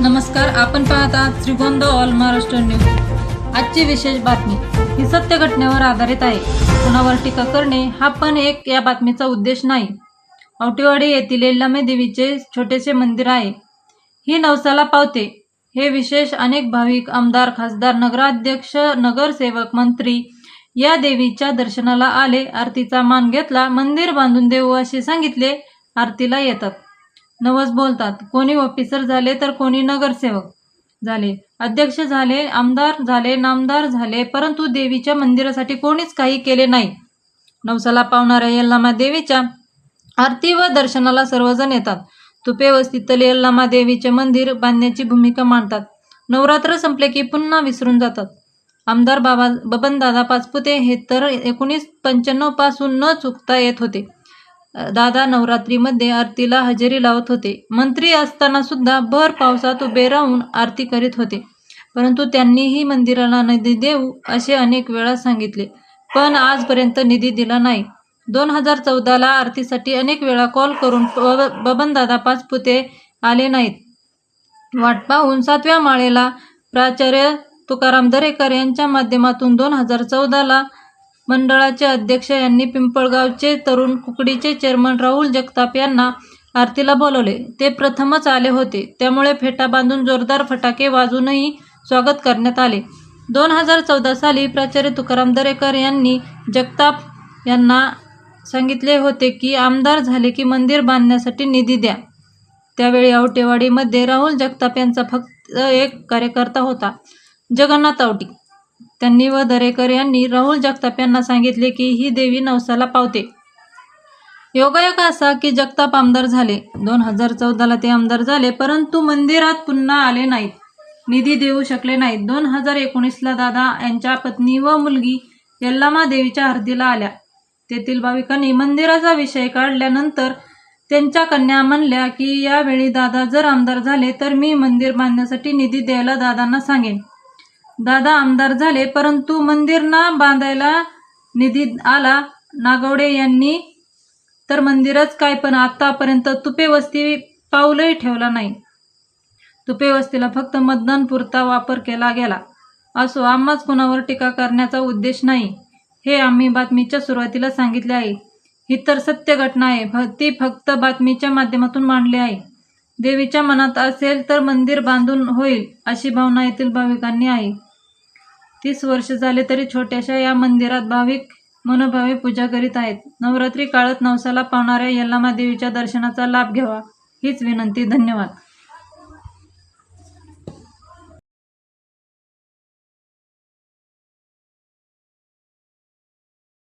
नमस्कार आपण पाहत आहात श्रीगोंद ऑल महाराष्ट्र न्यूज. आजची विशेष बातमी ही सत्य घटनेवर आधारित आहे. कुणावर टीका करणे हा पण एक या बातमीचा उद्देश नाही. औटीवाडी येथील येल्लामे देवीचे छोटेसे मंदिर आहे. ही नवसाला पावते. हे विशेष अनेक भाविक आमदार खासदार नगराध्यक्ष नगरसेवक मंत्री या देवीच्या दर्शनाला आले. आरतीचा मान घेतला. मंदिर बांधून देऊ असे सांगितले. आरतीला येतात. नवस बोलतात. कोणी ऑफिसर झाले तर कोणी नगरसेवक झाले. अध्यक्ष झाले आमदार झाले नामदार झाले परंतु देवीच्या मंदिरासाठी कोणीच काही केले नाही. नवसाला पावणाऱ्या यल्लामा देवीच्या आरती व दर्शनाला सर्वजण येतात. तुपे वस्तीतील यल्लामा देवीचे मंदिर बांधण्याची भूमिका मांडतात. नवरात्र संपले की पुन्हा विसरून जातात. आमदार बाबा बबनदादा पाचपुते हे तर एकोणीस पंच्याण्णवपासून न चुकता येत होते. दादा नवरात्रीमध्ये आरतीला हजेरी लावत होते. मंत्री असताना सुद्धा भर पावसात उभे राहून आरती करीत होते. परंतु त्यांनीही मंदिराला निधी देऊ असे अनेक वेळा सांगितले. पण आजपर्यंत निधी दिला नाही. दोन हजार चौदाला आरतीसाठी अनेक वेळा कॉल करून बब- बबनदादा पाचपुते आले नाहीत. वाट पाहून सातव्या माळेला प्राचार्य तुकाराम दरेकर यांच्या माध्यमातून दोन हजार चौदाला मंडळाचे अध्यक्ष यांनी पिंपळगावचे तरुण कुकडीचे चेअरमन राहुल जगताप यांना आरतीला बोलवले. ते प्रथमच आले होते. त्यामुळे फेटा बांधून जोरदार फटाके वाजूनही स्वागत करण्यात आले. दोन हजार चौदा साली प्राचार्य तुकाराम दरेकर यांनी जगताप यांना सांगितले होते की आमदार झाले की मंदिर बांधण्यासाठी निधी द्या. त्यावेळी आवटेवाडीमध्ये राहुल जगताप यांचा फक्त एक कार्यकर्ता होता. जगन्नाथ आवटी त्यांनी व दरेकर यांनी राहुल जगताप यांना सांगितले की ही देवी नवसाला पावते. योगायोग असा की जगताप आमदार झाले. दोन हजार चौदाला ते आमदार झाले परंतु मंदिरात पुन्हा आले नाहीत. निधी देऊ शकले नाहीत. दोन हजार एकोणीसला दादा यांच्या पत्नी व मुलगी यल्लामा देवीच्या हर्दीला आल्या. तेथील भाविकांनी मंदिराचा विषय काढल्यानंतर त्यांच्या कन्या म्हणल्या की यावेळी दादा जर आमदार झाले तर मी मंदिर बांधण्यासाठी निधी द्यायला दादांना सांगेन. दादा आमदार झाले परंतु मंदिर ना बांधायला निधी आला. नागवडे यांनी तर मंदिरच काय पण आतापर्यंत तुपे वस्ती पाऊलही ठेवला नाही. तुपे वस्तीला फक्त मतदान पुरता वापर केला गेला. असो आम्हाच कुणावर टीका करण्याचा उद्देश नाही हे आम्ही बातमीच्या सुरुवातीला सांगितले आहे. ही तर सत्य घटना आहे ती फक्त बातमीच्या माध्यमातून मांडली आहे. देवीच्या मनात असेल तर मंदिर बांधून होईल अशी भावना येथील भाविकांनी आहे. तीस वर्ष झाले तरी छोट्याशा या मंदिरात भाविक मनोभावे पूजा करीत आहेत. नवरात्री काळात नवसाला पावणाऱ्या यल्लामा देवीच्या दर्शनाचा लाभ घ्यावा हीच विनंती. धन्यवाद.